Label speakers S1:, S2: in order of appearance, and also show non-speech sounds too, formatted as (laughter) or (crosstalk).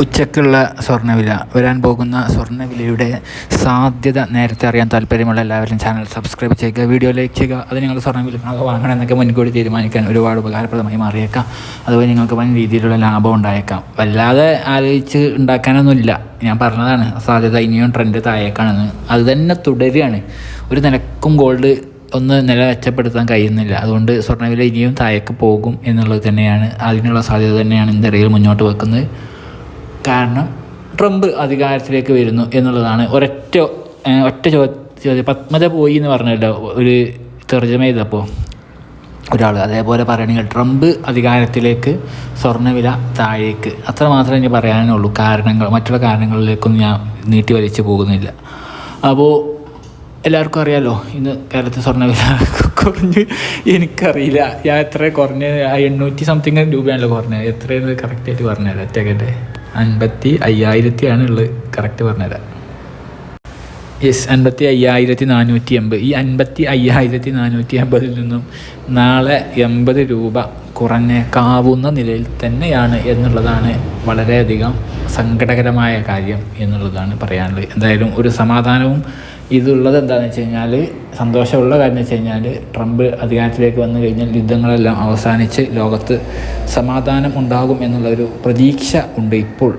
S1: ഉച്ചക്കുള്ള സ്വർണവില. വരാൻ പോകുന്ന സ്വർണവിലയുടെ സാധ്യത നേരത്തെ അറിയാൻ താല്പര്യമുള്ള എല്ലാവരും ചാനൽ സബ്സ്ക്രൈബ് ചെയ്യുക വീഡിയോ ലൈക്ക് ചെയ്യുക. അത് നിങ്ങൾ സ്വർണവില വാങ്ങണം എന്നൊക്കെ മുൻകൂട്ടി തീരുമാനിക്കാൻ ഒരുപാട് ഉപകാരപ്രദമായി മാറിയേക്കാം. അതുപോലെ നിങ്ങൾക്ക് വൻ രീതിയിലുള്ള ലാഭം ഉണ്ടായേക്കാം. വല്ലാതെ ആലോചിച്ച് ഉണ്ടാക്കാനൊന്നുമില്ല. ഞാൻ പറഞ്ഞതാണ് സാധ്യത ഇനിയും ട്രെൻഡ് താഴേക്കാണെന്ന്. അത് തന്നെ തുടരുകയാണ്. ഒരു നിലക്കും ഗോൾഡ് ഒന്ന് നില മെച്ചപ്പെടുത്താൻ കഴിയുന്നില്ല. അതുകൊണ്ട് സ്വർണവില ഇനിയും താഴേക്ക് പോകും എന്നുള്ളത് തന്നെയാണ് അതിനുള്ള സാധ്യത തന്നെയാണ് ഇന്ത്യയിൽ മുന്നോട്ട് വെക്കുന്നത്. കാരണം ട്രംപ് അധികാരത്തിലേക്ക് വരുന്നു എന്നുള്ളതാണ്. ഒരൊറ്റ ഒറ്റ ചോദ്യം. പത്മജ പോയി എന്ന് പറഞ്ഞല്ലോ ഒരു തെർജമ ചെയ്തപ്പോൾ ഒരാൾ. അതേപോലെ പറയുകയാണെങ്കിൽ ട്രംപ് അധികാരത്തിലേക്ക് സ്വർണവില താഴേക്ക്. അത്ര മാത്രമേ എനിക്ക് പറയാനുള്ളൂ. കാരണങ്ങൾ മറ്റുള്ള കാരണങ്ങളിലേക്കൊന്നും ഞാൻ നീട്ടി വലിച്ചു പോകുന്നില്ല. അപ്പോൾ എല്ലാവർക്കും അറിയാലോ ഇന്ന് കേരളത്തിൽ സ്വർണവില (laughs) കുറഞ്ഞ് എനിക്കറിയില്ല. ഞാൻ എത്ര കുറഞ്ഞ എണ്ണൂറ്റി സംതിങ് രൂപയാണല്ലോ കുറഞ്ഞത്. എത്രയെന്ന് കറക്റ്റായിട്ട് പറഞ്ഞുതരാം. ഒറ്റക്കട്ടെ അൻപത്തി അയ്യായിരത്തിയാണ് ഉള്ളത്. കറക്റ്റ് പറഞ്ഞുതരാം. യെസ് അൻപത്തി അയ്യായിരത്തി നാനൂറ്റി എൺപത് ഈ അൻപത്തി അയ്യായിരത്തി നാനൂറ്റി എൺപതിൽ നിന്നും നാളെ എൺപത് രൂപ കുറഞ്ഞേക്കാവുന്ന നിലയിൽ തന്നെയാണ് എന്നുള്ളതാണ് വളരെയധികം സങ്കടകരമായ കാര്യം എന്നുള്ളതാണ് പറയാനുള്ളത്. എന്തായാലും ഒരു സമാധാനവും ഇതുള്ളത് എന്താണെന്ന് വെച്ച് കഴിഞ്ഞാൽ സന്തോഷമുള്ള കാര്യം എന്ന് വെച്ച് കഴിഞ്ഞാൽ ട്രംപ് അധികാരത്തിലേക്ക് വന്നു കഴിഞ്ഞാൽ യുദ്ധങ്ങളെല്ലാം അവസാനിച്ച് ലോകത്ത് സമാധാനം ഉണ്ടാകും എന്നുള്ള ഒരു പ്രതീക്ഷ ഉണ്ട് ഇപ്പോൾ.